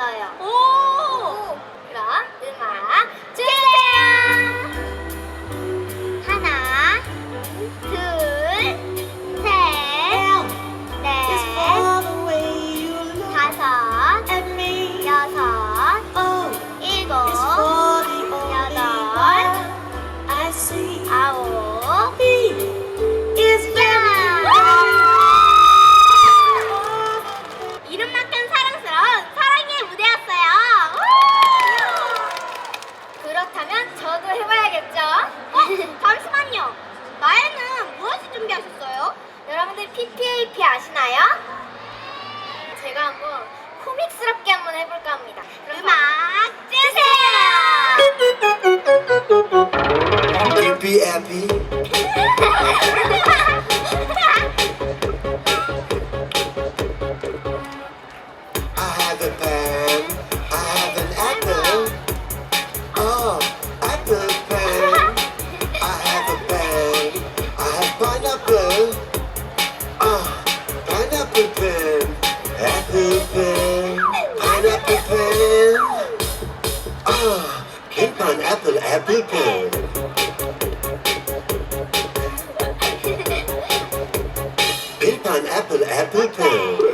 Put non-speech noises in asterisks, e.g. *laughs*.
왔어요. 오! PPAP 아시나요? 제가 한번 코믹스럽게 한번 해볼까 합니다. 음악 주세요! PPAP *laughs* apple apple pie.